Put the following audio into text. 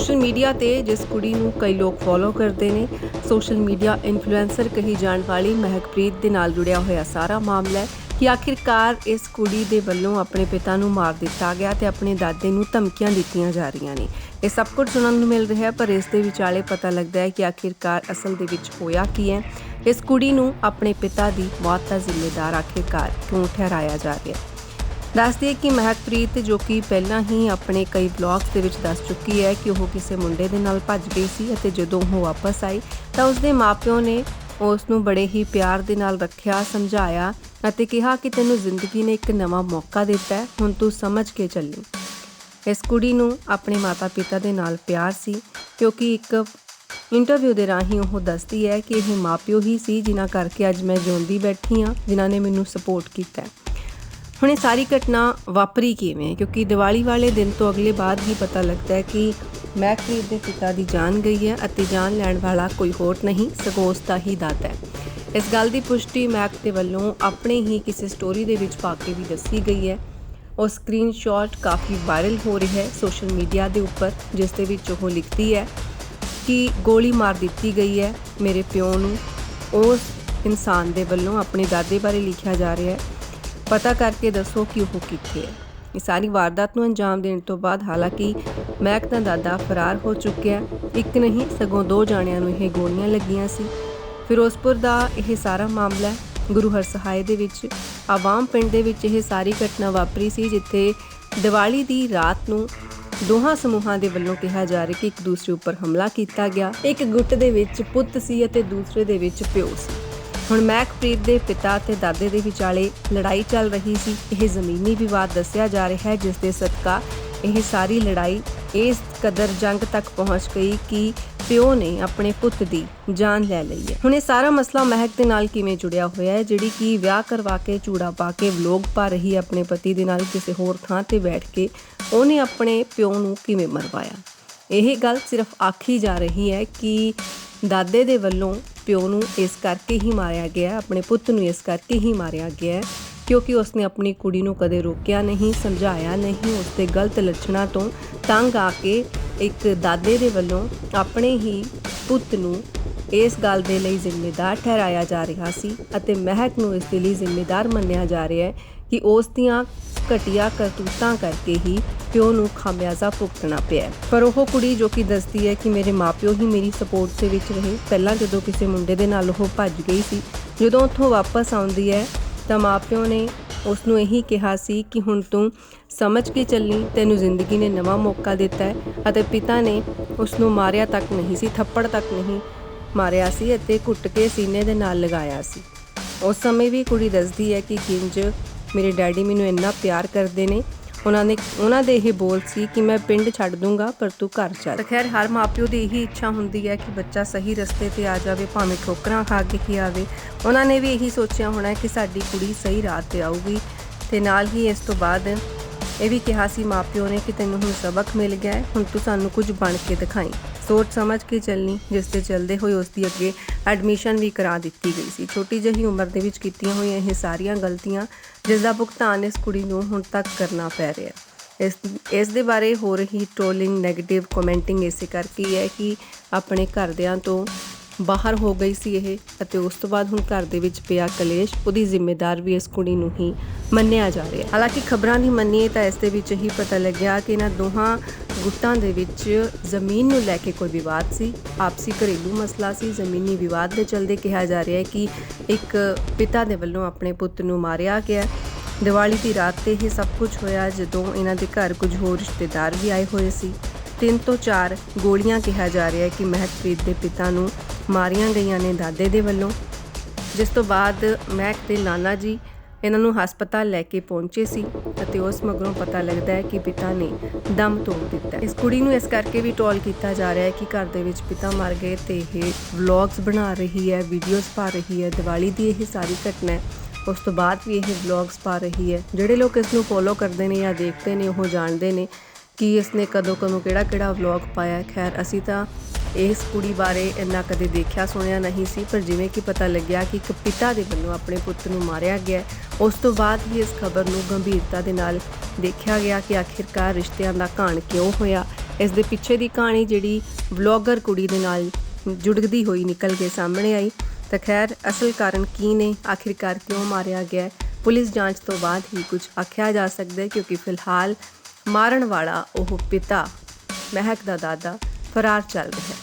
Social media ਤੇ ਜਿਸ ਕੁੜੀ ਨੂੰ ਕਈ ਲੋਕ ਫੋਲੋ ਕਰਦੇ ਨੇ, ਸੋਸ਼ਲ ਮੀਡੀਆ ਇਨਫਲੂਐਂਸਰ ਕਹੀ ਜਾਣ ਵਾਲੀ ਮਹਿਕਪ੍ਰੀਤ ਦੇ ਨਾਲ ਜੁੜਿਆ ਹੋਇਆ ਸਾਰਾ ਮਾਮਲਾ ਹੈ ਕਿ ਆਖਿਰਕਾਰ ਇਸ ਕੁੜੀ ਦੇ ਵੱਲੋਂ ਆਪਣੇ ਪਿਤਾ ਨੂੰ ਮਾਰ ਦਿੱਤਾ ਗਿਆ ਤੇ ਆਪਣੇ ਦਾਦੇ ਨੂੰ ਧਮਕੀਆਂ ਦਿੱਤੀਆਂ ਜਾ ਰਹੀਆਂ ਨੇ। ਇਹ ਸਭ ਕੁਝ ਸੁਣਨ ਨੂੰ ਮਿਲ ਰਿਹਾ ਪਰ ਇਸ ਦੇ ਵਿਚਾਲੇ ਪਤਾ ਲੱਗਦਾ ਹੈ ਕਿ ਆਖਿਰਕਾਰ ਅਸਲ ਦੇ ਵਿੱਚ ਹੋਇਆ ਕੀ ਹੈ। ਇਸ ਕੁੜੀ ਨੂੰ ਆਪਣੇ ਪਿਤਾ ਦੀ ਮੌਤ ਦਾ ਜ਼ਿੰਮੇਦਾਰ ਆਖਿਰਕਾਰ ਕਿਉਂ ਠਹਿਰਾਇਆ ਜਾ ਰਿਹਾ ਹੈ? ਦੱਸਦੀ ਦਈਏ ਕਿ ਮਹਿਕਪ੍ਰੀਤ, ਜੋ ਕਿ ਪਹਿਲਾਂ ਹੀ ਆਪਣੇ ਕਈ ਵਲੌਗਸ ਦੇ ਵਿੱਚ ਦੱਸ ਚੁੱਕੀ ਹੈ ਕਿ ਉਹ ਕਿਸੇ ਮੁੰਡੇ ਦੇ ਨਾਲ ਭੱਜ ਗਈ ਸੀ ਅਤੇ ਜਦੋਂ ਉਹ ਵਾਪਸ ਆਈ ਤਾਂ ਉਸਦੇ ਮਾਪਿਓ ਨੇ ਉਸ ਨੂੰ ਬੜੇ ਹੀ ਪਿਆਰ ਦੇ ਨਾਲ ਰੱਖਿਆ, ਸਮਝਾਇਆ ਅਤੇ ਕਿਹਾ ਕਿ ਤੈਨੂੰ ਜ਼ਿੰਦਗੀ ਨੇ ਇੱਕ ਨਵਾਂ ਮੌਕਾ ਦਿੱਤਾ ਹੈ, ਹੁਣ ਤੂੰ ਸਮਝ ਕੇ ਚੱਲੀ। ਇਸ ਕੁੜੀ ਨੂੰ ਆਪਣੇ ਮਾਤਾ-ਪਿਤਾ ਦੇ ਨਾਲ ਪਿਆਰ ਸੀ ਕਿਉਂਕਿ ਇੱਕ ਇੰਟਰਵਿਊ ਦੇ ਰਾਹੀਂ ਉਹ ਦੱਸਦੀ ਹੈ ਕਿ ਇਹ ਮਾਪਿਓ ਹੀ ਸੀ ਜਿਨ੍ਹਾਂ ਕਰਕੇ ਅੱਜ ਮੈਂ ਜਿਉਂਦੀ ਬੈਠੀ ਹਾਂ, ਜਿਨ੍ਹਾਂ ਨੇ ਮੈਨੂੰ ਸਪੋਰਟ ਕੀਤਾ ਹੁਣ ਇਹ ਸਾਰੀ ਘਟਨਾ ਵਾਪਰੀ ਕਿਵੇਂ? ਕਿਉਂਕਿ ਦੀਵਾਲੀ ਵਾਲੇ ਦਿਨ ਤੋਂ ਅਗਲੇ ਬਾਅਦ ਹੀ ਪਤਾ ਲੱਗਦਾ ਹੈ ਕਿ ਮਹਿਕਪ੍ਰੀਤ ਦੇ ਪਿਤਾ ਦੀ ਜਾਨ ਗਈ ਹੈ ਅਤੇ ਜਾਨ ਲੈਣ ਵਾਲਾ ਕੋਈ ਹੋਰ ਨਹੀਂ ਸਗੋਂ ਉਸ ਦਾ ਹੀ ਦਾਦਾ ਹੈ। ਇਸ ਗੱਲ ਦੀ ਪੁਸ਼ਟੀ ਮੈਕ ਦੇ ਵੱਲੋਂ ਆਪਣੇ ਹੀ ਕਿਸੇ ਸਟੋਰੀ ਦੇ ਵਿੱਚ ਪਾ ਕੇ ਵੀ ਦੱਸੀ ਗਈ ਹੈ। ਉਹ ਸਕਰੀਨਸ਼ਾਟ ਕਾਫੀ ਵਾਇਰਲ ਹੋ ਰਿਹਾ ਹੈ ਸੋਸ਼ਲ ਮੀਡੀਆ ਦੇ ਉੱਪਰ, ਜਿਸ ਦੇ ਵਿੱਚ ਉਹ ਲਿਖਦੀ ਹੈ ਕਿ ਗੋਲੀ ਮਾਰ ਦਿੱਤੀ ਗਈ ਹੈ ਮੇਰੇ ਪਿਓ ਨੂੰ। ਉਸ ਇਨਸਾਨ ਦੇ ਵੱਲੋਂ ਆਪਣੇ ਦਾਦੇ ਬਾਰੇ ਲਿਖਿਆ ਜਾ ਰਿਹਾ ਹੈ ਪਤਾ ਕਰਕੇ ਦੱਸੋ ਕਿ ਉਹ ਕਿੱਥੇ ਹੈ। ਇਹ ਸਾਰੀ ਵਾਰਦਾਤ ਨੂੰ ਅੰਜਾਮ ਦੇਣ ਤੋਂ ਬਾਅਦ ਹਾਲਾਂਕਿ ਮੈਕ ਦਾ ਦਾਦਾ ਫਰਾਰ ਹੋ ਚੁੱਕਿਆ ਇੱਕ ਨਹੀਂ, ਸਗੋਂ ਦੋ ਜਾਣਿਆਂ ਨੂੰ ਇਹ ਗੋਲੀਆਂ ਲੱਗੀਆਂ ਸੀ। ਫਿਰੋਜ਼ਪੁਰ ਦਾ ਇਹ ਸਾਰਾ ਮਾਮਲਾ ਹੈ। ਗੁਰੂ ਹਰਸਹਾਏ ਦੇ ਵਿੱਚ, ਆਵਾਮ ਪਿੰਡ ਦੇ ਵਿੱਚ ਇਹ ਸਾਰੀ ਘਟਨਾ ਵਾਪਰੀ ਸੀ, ਜਿੱਥੇ ਦੀਵਾਲੀ ਦੀ ਰਾਤ ਨੂੰ ਦੋਹਾਂ ਸਮੂਹਾਂ ਦੇ ਵੱਲੋਂ ਕਿਹਾ ਜਾ ਰਿਹਾ ਕਿ ਇੱਕ ਦੂਸਰੇ ਉੱਪਰ ਹਮਲਾ ਕੀਤਾ ਗਿਆ। ਇੱਕ ਗੁੱਟ ਦੇ ਵਿੱਚ ਪੁੱਤ ਸੀ ਅਤੇ ਦੂਸਰੇ ਦੇ ਵਿੱਚ ਪਿਓ ਸੀ। ਹੁਣ ਮੈਕਪ੍ਰੀਤ ਦੇ ਪਿਤਾ ਤੇ ਦਾਦੇ ਦੇ ਵਿਚਾਲੇ ਲੜਾਈ ਚੱਲ ਰਹੀ ਸੀ। ਇਹ ਜ਼ਮੀਨੀ ਵਿਵਾਦ ਦੱਸਿਆ ਜਾ ਰਿਹਾ ਹੈ, ਜਿਸ ਦੇ ਸਦਕਾ ਇਹ ਸਾਰੀ ਲੜਾਈ ਇਸ ਕਦਰ ਜੰਗ ਤੱਕ ਪਹੁੰਚ ਗਈ ਕਿ ਪਿਓ ਨੇ ਆਪਣੇ ਪੁੱਤ ਦੀ ਜਾਨ ਲੈ ਲਈ ਹੈ। ਹੁਣ ਇਹ ਸਾਰਾ ਮਸਲਾ ਮਹਿਕ ਦੇ ਨਾਲ ਕਿਵੇਂ ਜੁੜਿਆ ਹੋਇਆ ਹੈ, ਜਿਹੜੀ ਕਿ ਵਿਆਹ ਕਰਵਾ ਕੇ ਚੂੜਾ ਪਾ ਕੇ, ਵਲੋਗ ਪਾ ਰਹੀ ਆਪਣੇ ਪਤੀ ਦੇ ਨਾਲ ਕਿਸੇ ਹੋਰ ਥਾਂ ਤੇ ਬੈਠ ਕੇ, ਉਹਨੇ ਆਪਣੇ ਪਿਓ ਨੂੰ ਕਿਵੇਂ ਮਰਵਾਇਆ? ਇਹ ਗੱਲ ਸਿਰਫ ਆਖੀ ਜਾ ਰਹੀ ਹੈ ਕਿ ਦਾਦੇ ਦੇ ਵੱਲੋਂ ਪਿਓ ਨੂੰ ਇਸ ਕਰਕੇ ਹੀ ਮਾਰਿਆ ਗਿਆ, ਆਪਣੇ ਪੁੱਤ ਨੂੰ ਇਸ ਕਰਕੇ ਹੀ ਮਾਰਿਆ ਗਿਆ, ਕਿਉਂਕਿ ਉਸਨੇ ਆਪਣੀ ਕੁੜੀ ਨੂੰ ਕਦੇ ਰੋਕਿਆ ਨਹੀਂ, ਸਮਝਾਇਆ ਨਹੀਂ, ਉਸਦੇ ਗਲਤ ਲੱਛਣਾਂ ਤੋਂ ਤੰਗ ਆ ਕੇ ਇੱਕ ਦਾਦੇ ਦੇ ਵੱਲੋਂ ਆਪਣੇ ਹੀ ਪੁੱਤ ਨੂੰ ਇਸ ਗੱਲ ਦੇ ਲਈ ਜ਼ਿੰਮੇਦਾਰ ਠਹਿਰਾਇਆ ਜਾ ਰਿਹਾ ਸੀ ਅਤੇ ਮਹਿਕ ਨੂੰ ਇਸ ਦੇ ਲਈ ਜ਼ਿੰਮੇਦਾਰ ਮੰਨਿਆ ਜਾ ਰਿਹਾ ਹੈ ਕਿ ਉਸ ਦੀਆਂ ਘਟੀਆ ਕਰਤੂਤਾਂ ਕਰਕੇ ਹੀ ਪਿਓ ਨੂੰ ਖਾਮਿਆਜ਼ਾ ਭੁਗਤਣਾ ਪਿਆ ਪਰ ਉਹ ਕੁੜੀ ਜੋ ਕਿ ਦੱਸਦੀ ਹੈ ਕਿ ਮੇਰੇ ਮਾਪਿਓ ਹੀ ਮੇਰੀ ਸਪੋਰਟ ਦੇ ਵਿੱਚ ਰਹੇ। ਪਹਿਲਾਂ ਜਦੋਂ ਕਿਸੇ ਮੁੰਡੇ ਦੇ ਨਾਲ ਉਹ ਭੱਜ ਗਈ ਸੀ, ਜਦੋਂ ਉੱਥੋਂ ਵਾਪਸ ਆਉਂਦੀ ਹੈ, ਤਾਂ ਮਾਪਿਓ ਨੇ ਉਸ ਨੂੰ ਇਹੀ ਕਿਹਾ ਸੀ ਕਿ ਹੁਣ ਤੂੰ ਸਮਝ ਕੇ ਚੱਲੀ, ਤੈਨੂੰ ਜ਼ਿੰਦਗੀ ਨੇ ਨਵਾਂ ਮੌਕਾ ਦਿੱਤਾ ਹੈ ਅਤੇ ਪਿਤਾ ਨੇ ਉਸ ਨੂੰ ਮਾਰਿਆ ਤੱਕ ਨਹੀਂ ਸੀ, ਥੱਪੜ ਤੱਕ ਨਹੀਂ ਮਾਰਿਆ ਸੀ ਅਤੇ ਘੁੱਟ ਕੇ ਸੀਨੇ ਦੇ ਨਾਲ ਲਗਾਇਆ ਸੀ। ਉਸ ਸਮੇਂ ਵੀ ਕੁੜੀ ਦੱਸਦੀ ਹੈ ਕਿ ਕਿੰਜ ਮੇਰੇ ਡੈਡੀ ਮੈਨੂੰ ਇੰਨਾ ਪਿਆਰ ਕਰਦੇ ਨੇ, ਉਹਨਾਂ ਨੇ, ਉਹਨਾਂ ਦੇ ਇਹ ਬੋਲ ਸੀ ਕਿ ਮੈਂ ਪਿੰਡ ਛੱਡ ਦੂੰਗਾ, ਪਰ ਤੂੰ ਘਰ ਚੱਲ। ਤਾਂ ਖੈਰ, ਹਰ ਮਾਪਿਓ ਦੀ ਇਹੀ ਇੱਛਾ ਹੁੰਦੀ ਹੈ ਕਿ ਬੱਚਾ ਸਹੀ ਰਸਤੇ ਤੇ ਆ ਜਾਵੇ, ਭਾਵੇਂ ਠੋਕਰਾਂ ਖਾ ਕੇ ਹੀ ਆਵੇ। ਉਹਨਾਂ ਨੇ ਵੀ ਇਹੀ ਸੋਚਿਆ ਹੋਣਾ ਕਿ ਸਾਡੀ ਕੁੜੀ ਸਹੀ ਰਾਹ ਤੇ ਆਊਗੀ। ਤੇ ਨਾਲ ਹੀ ਇਸ ਤੋਂ ਬਾਅਦ ਇਹ ਵੀ ਕਿਹਾ ਸੀ ਮਾਪਿਓ ਨੇ ਕਿ ਤੈਨੂੰ ਹੁਣ ਸਬਕ ਮਿਲ ਗਿਆ ਹੈ, ਹੁਣ ਤੂੰ ਸਾਨੂੰ ਕੁਝ ਬਣ ਕੇ ਦਿਖਾਈ। ਸੋਚ ਸਮਝ ਕੇ ਚੱਲਣੀ, ਜਿਸ ਦੇ ਚੱਲਦੇ ਹੋਏ ਉਸ ਦੀ ਅੱਗੇ ਐਡਮਿਸ਼ਨ ਵੀ ਕਰਾ ਦਿੱਤੀ ਗਈ ਸੀ। ਛੋਟੀ ਜਿਹੀ ਉਮਰ ਦੇ ਵਿੱਚ ਕੀਤੀਆਂ ਹੋਈਆਂ ਇਹ ਸਾਰੀਆਂ ਗਲਤੀਆਂ, ਜਿਸ ਦਾ ਭੁਗਤਾਨ ਇਸ ਕੁੜੀ ਨੂੰ ਹੁਣ ਤੱਕ ਕਰਨਾ ਪੈ ਰਿਹਾ ਹੈ। ਇਸ ਇਸ ਦੇ ਬਾਰੇ ਹੋ ਰਹੀ ਟ੍ਰੋਲਿੰਗ 네ਗੇਟਿਵ ਕਮੈਂਟਿੰਗ ਇਸੇ ਕਰਕੇ ਹੈ ਕਿ ਆਪਣੇ ਘਰਦਿਆਂ ਤੋਂ ਬਾਹਰ ਹੋ ਗਈ ਸੀ ਇਹ ਅਤੇ ਉਸ ਤੋਂ ਬਾਅਦ ਹੁਣ ਘਰ ਦੇ ਵਿੱਚ ਪਿਆ ਕਲੇਸ਼, ਉਹਦੀ ਜ਼ਿੰਮੇਦਾਰ ਵੀ ਇਸ ਕੁੜੀ ਨੂੰ ਹੀ ਮੰਨਿਆ ਜਾ ਰਿਹਾ। ਹਾਲਾਂਕਿ ਖਬਰਾਂ ਦੀ ਮੰਨੀਏ ਤਾਂ ਇਸ ਦੇ ਵਿੱਚ ਹੀ ਪਤਾ ਲੱਗਿਆ ਕਿ ਇਹਨਾਂ ਦੋਹਾਂ ਗੁੱਟਾਂ ਦੇ ਵਿੱਚ ਜ਼ਮੀਨ ਨੂੰ ਲੈ ਕੇ ਕੋਈ ਵਿਵਾਦ ਸੀ। ਆਪਸੀ ਘਰੇਲੂ ਮਸਲਾ ਸੀ। ਜ਼ਮੀਨੀ ਵਿਵਾਦ ਦੇ ਚਲਦੇ ਕਿਹਾ ਜਾ ਰਿਹਾ ਹੈ ਕਿ ਇੱਕ ਪਿਤਾ ਦੇ ਵੱਲੋਂ ਆਪਣੇ ਪੁੱਤ ਨੂੰ ਮਾਰਿਆ ਗਿਆ। ਦੀਵਾਲੀ ਦੀ ਰਾਤ ਤੇ ਹੀ ਸਭ ਕੁਝ ਹੋਇਆ ਜਦੋਂ ਇਹਨਾਂ ਦੇ ਘਰ ਕੁਝ ਹੋਰ ਰਿਸ਼ਤੇਦਾਰ ਵੀ ਆਏ ਹੋਏ ਸੀ। ਤਿੰਨ ਤੋਂ ਚਾਰ ਗੋਲੀਆਂ ਕਿਹਾ ਜਾ ਰਿਹਾ ਹੈ ਕਿ ਮਹਿਕਪ੍ਰੀਤ ਦੇ ਪਿਤਾ ਨੂੰ ਮਾਰੀਆਂ ਗਈਆਂ ਨੇ ਦਾਦੇ ਦੇ ਵੱਲੋਂ। ਜਿਸ ਤੋਂ ਬਾਅਦ ਮਹਿਕ ਦੇ ਨਾਨਾ ਜੀ ਇਹਨਾਂ ਨੂੰ ਹਸਪਤਾਲ ਲੈ ਕੇ ਪਹੁੰਚੇ ਸੀ ਅਤੇ ਉਸ ਮਗਰੋਂ ਪਤਾ ਲੱਗਦਾ ਹੈ ਕਿ ਪਿਤਾ ਨੇ ਦਮ ਤੋੜ ਦਿੱਤਾ ਇਸ ਕੁੜੀ ਨੂੰ ਇਸ ਕਰਕੇ ਵੀ ਟੋਲ ਕੀਤਾ ਜਾ ਰਿਹਾ ਹੈ ਕਿ ਘਰ ਦੇ ਵਿੱਚ ਪਿਤਾ ਮਰ ਗਏ ਤੇ ਇਹ ਵਲੌਗਸ ਬਣਾ ਰਹੀ ਹੈ, ਵੀਡੀਓਜ਼ ਪਾ ਰਹੀ ਹੈ, ਦੀਵਾਲੀ ਦੀ ਇਹ ਸਾਰੀ ਘਟਨਾ ਹੈ। ਉਸ ਤੋਂ ਬਾਅਦ ਵੀ ਇਹ ਵਲੌਗਸ ਪਾ ਰਹੀ ਹੈ। ਜਿਹੜੇ ਲੋਕ ਇਸ ਨੂੰ ਫੋਲੋ ਕਰਦੇ ਨੇ ਜਾਂ ਦੇਖਦੇ ਨੇ, ਉਹ ਜਾਣਦੇ ਨੇ ਕਿ ਇਸਨੇ ਕਦੋਂ ਕਦੋਂ ਕਿਹੜਾ ਕਿਹੜਾ ਵਲੌਗ ਪਾਇਆ ਖੈਰ, ਅਸੀਂ ਤਾਂ ਇਸ ਕੁੜੀ ਬਾਰੇ ਇੰਨਾ ਕਦੇ ਦੇਖਿਆ, ਸੁਣਿਆ ਨਹੀਂ ਸੀ, ਪਰ ਜਿਵੇਂ ਕਿ ਪਤਾ ਲੱਗਿਆ ਕਿ ਇੱਕ ਪਿਤਾ ਦੇ ਵੱਲੋਂ ਆਪਣੇ ਪੁੱਤ ਨੂੰ ਮਾਰਿਆ ਗਿਆ ਉਸ ਤੋਂ ਬਾਅਦ ਹੀ ਇਸ ਖਬਰ ਨੂੰ ਗੰਭੀਰਤਾ ਦੇ ਨਾਲ ਦੇਖਿਆ ਗਿਆ ਕਿ ਆਖਿਰਕਾਰ ਰਿਸ਼ਤਿਆਂ ਦਾ ਘਾਣ ਕਿਉਂ ਹੋਇਆ। ਇਸ ਦੇ ਪਿੱਛੇ ਦੀ ਕਹਾਣੀ ਜਿਹੜੀ ਵਲੌਗਰ ਕੁੜੀ ਦੇ ਨਾਲ ਜੁੜਦੀ ਹੋਈ ਨਿਕਲ ਕੇ ਸਾਹਮਣੇ ਆਈ। ਤਾਂ ਖੈਰ, ਅਸਲ ਕਾਰਨ ਕੀ ਨੇ? ਆਖਿਰਕਾਰ ਕਿਉਂ ਮਾਰਿਆ ਗਿਆ ਪੁਲਿਸ ਜਾਂਚ ਤੋਂ ਬਾਅਦ ਹੀ ਕੁਝ ਆਖਿਆ ਜਾ ਸਕਦਾ ਹੈ, ਕਿਉਂਕਿ ਫਿਲਹਾਲ ਮਾਰਨ ਵਾਲਾ ਉਹ ਪਿਤਾ, ਮਹਿਕ ਦਾ ਦਾਦਾ, ਫਰਾਰ ਚੱਲ ਰਿਹਾ ਹੈ।